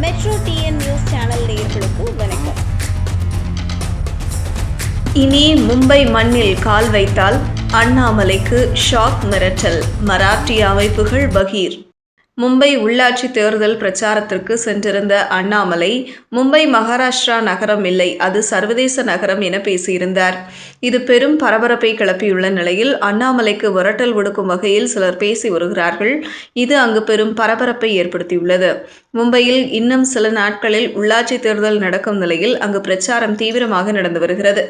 Metro TN news channel நேயர்களுக்கு வணக்கம். இனி மும்பை மண்ணில் கால் வைத்தால் அண்ணாமலைக்கு ஷாக் மிரட்டல். மராட்டிய அமைப்புகள் பகீர். மும்பை உள்ளாட்சி தேர்தல் பிரச்சாரத்திற்கு சென்றிருந்த அண்ணாமலை மும்பை மகாராஷ்டிரா நகரம் இல்லை அது சர்வதேச நகரம் என பேசியிருந்தார். இது பெரும் பரபரப்பை கிளப்பியுள்ள நிலையில் அண்ணாமலைக்கு விரட்டல் ஒடுக்கும் வகையில் சிலர் பேசி வருகிறார்கள். இது அங்கு பெரும் பரபரப்பை ஏற்படுத்தியுள்ளது. மும்பையில் இன்னும் சில நாட்களில் உள்ளாட்சி தேர்தல் நடக்கும் நிலையில் அங்கு பிரச்சாரம் தீவிரமாக நடந்து வருகிறது.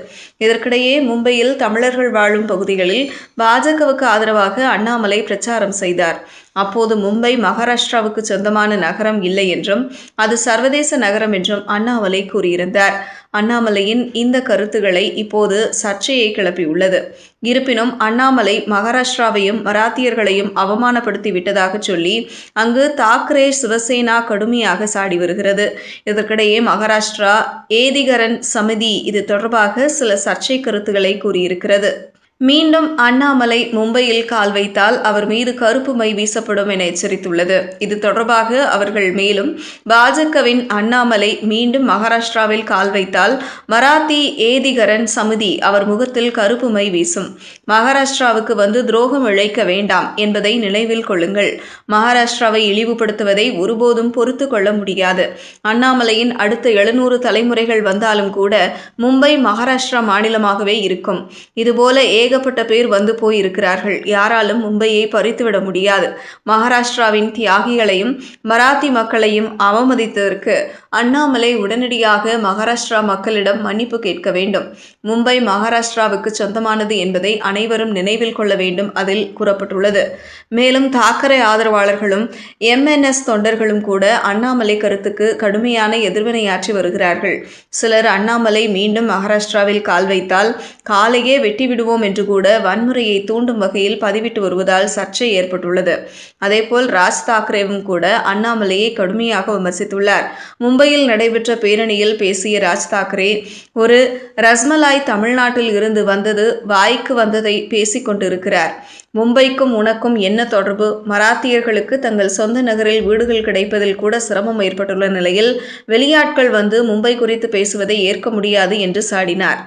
இதற்கிடையே மும்பையில் தமிழர்கள் வாழும் பகுதிகளில் பாஜகவுக்கு ஆதரவாக அண்ணாமலை பிரச்சாரம் செய்தார். அப்போது மும்பை மகாராஷ்டிராவுக்கு சொந்தமான நகரம் இல்லை என்றும் அது சர்வதேச நகரம் என்றும் அண்ணாமலை கூறியிருந்தார். அண்ணாமலையின் இந்த கருத்துக்களை இப்போது சர்ச்சையை கிளப்பியுள்ளது. இருப்பினும் அண்ணாமலை மகாராஷ்டிராவையும் மராத்தியர்களையும் அவமானப்படுத்தி விட்டதாக சொல்லி அங்கு தாக்கரே சிவசேனா கடுமையாக சாடி வருகிறது. இதற்கிடையே மகாராஷ்டிரா ஏதிகரன் சமிதி இது தொடர்பாக சில சர்ச்சை கருத்துக்களை கூறியிருக்கிறது. மீண்டும் அண்ணாமலை மும்பையில் கால் வைத்தால் அவர் மீது கருப்பு மை வீசப்படும் என எச்சரித்துள்ளது. இது தொடர்பாக அவர்கள் மேலும் பாஜகவின் அண்ணாமலை மீண்டும் மகாராஷ்டிராவில் கால் வைத்தால் மராத்தி ஏதிகரன் சமிதி அவர் முகத்தில் கருப்பு மை வீசும். மகாராஷ்டிராவுக்கு வந்து துரோகம் இழைக்க வேண்டாம் என்பதை நினைவில் கொள்ளுங்கள். மகாராஷ்டிராவை இழிவுபடுத்துவதை ஒருபோதும் பொறுத்து கொள்ள முடியாது. அண்ணாமலையின் அடுத்த எழுநூறு தலைமுறைகள் வந்தாலும் கூட மும்பை மகாராஷ்டிரா மாநிலமாகவே இருக்கும். இதுபோல ஏ ஏகப்பட்ட பேர் வந்து போயிருக்கிறார்கள். யாராலும் மும்பையை பறித்துவிட முடியாது. மகாராஷ்டிராவின் தியாகிகளையும் மராத்தி மக்களையும் அவமதித்ததற்கு அண்ணாமலை உடனடியாக மகாராஷ்டிரா மக்களிடம் மன்னிப்பு கேட்க வேண்டும். மும்பை மகாராஷ்டிராவுக்கு சொந்தமானது என்பதை அனைவரும் நினைவில் கொள்ள வேண்டும் அதில் கூறப்பட்டுள்ளது. மேலும் தாக்கரே ஆதரவாளர்களும் எம்என்எஸ் தொண்டர்களும் கூட அண்ணாமலை கருத்துக்கு கடுமையான எதிர்வினையாற்றி வருகிறார்கள். சிலர் அண்ணாமலை மீண்டும் மகாராஷ்டிராவில் கால் வைத்தால் காலையே வெட்டிவிடுவோம் என்று என்று கூட வன்முறையை தூண்டும் வகையில் பதிவிட்டு வருவதால் சர்ச்சை ஏற்பட்டுள்ளது. அதேபோல் ராஜ் தாக்கரேவும் கூட அண்ணாமலையை கடுமையாக விமர்சித்துள்ளார். மும்பையில் நடைபெற்ற பேரணியில் பேசிய ராஜ் தாக்கரே ஒரு ரஸ்மலாய் தமிழ்நாட்டில் இருந்து வந்தது வாய்க்கு வந்ததை பேசிக் கொண்டிருக்கிறார். மும்பைக்கும் உனக்கும் என்ன தொடர்பு? மராத்தியர்களுக்கு தங்கள் சொந்த நகரில் வீடுகள் கிடைப்பதில் கூட சிரமம் ஏற்பட்டுள்ள நிலையில் வெளியாட்கள் வந்து மும்பை குறித்து பேசுவதை ஏற்க முடியாது என்று சாடினார்.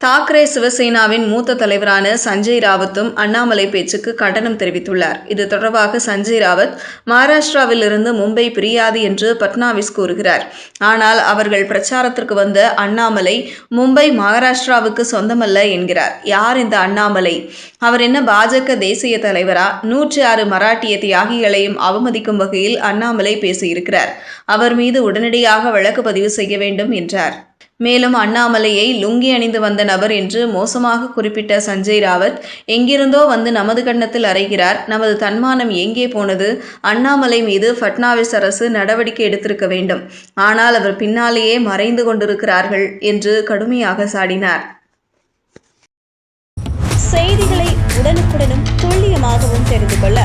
தாக்கரே சிவசேனாவின் மூத்த தலைவரான சஞ்சய் ராவத்தும் அண்ணாமலை பேச்சுக்கு கண்டனம் தெரிவித்துள்ளார். இது தொடர்பாக சஞ்சய் ராவத் மகாராஷ்டிராவிலிருந்து மும்பை பிரியாது என்று பட்னாவிஸ் கூறுகிறார். ஆனால் அவர்கள் பிரச்சாரத்திற்கு வந்த அண்ணாமலை மும்பை மகாராஷ்டிராவுக்கு சொந்தமல்ல என்கிறார். யார் இந்த அண்ணாமலை? அவர் என்ன பாஜக தேசிய தலைவரா? நூற்றி ஆறு மராட்டிய தியாகிகளையும் அவமதிக்கும் வகையில் அண்ணாமலை பேசியிருக்கிறார். அவர் மீது உடனடியாக வழக்கு பதிவு செய்ய வேண்டும் என்றார். மேலும் அண்ணாமலையை லுங்கி அணிந்து வந்த நபர் என்று மோசமாக குறிப்பிட்ட சஞ்சய் ராவத் எங்கிருந்தோ வந்து நமது கன்னத்தில் அறைகிறார். நமது தன்மானம் எங்கே போனது? அண்ணாமலை மீது ஃபட்னாவிஸ் அரசு நடவடிக்கை எடுத்திருக்க வேண்டும். ஆனால் அவர் பின்னாலேயே மறைந்து கொண்டிருக்கிறார்கள் என்று கடுமையாக சாடினார். செய்திகளை உடனுக்குடனும் துல்லியமாகவும் தெரிந்து கொள்ள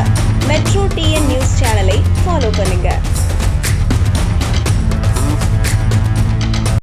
மெட்ரோ டிஎன் நியூஸ் சேனலை ஃபாலோ பண்ணுங்கள்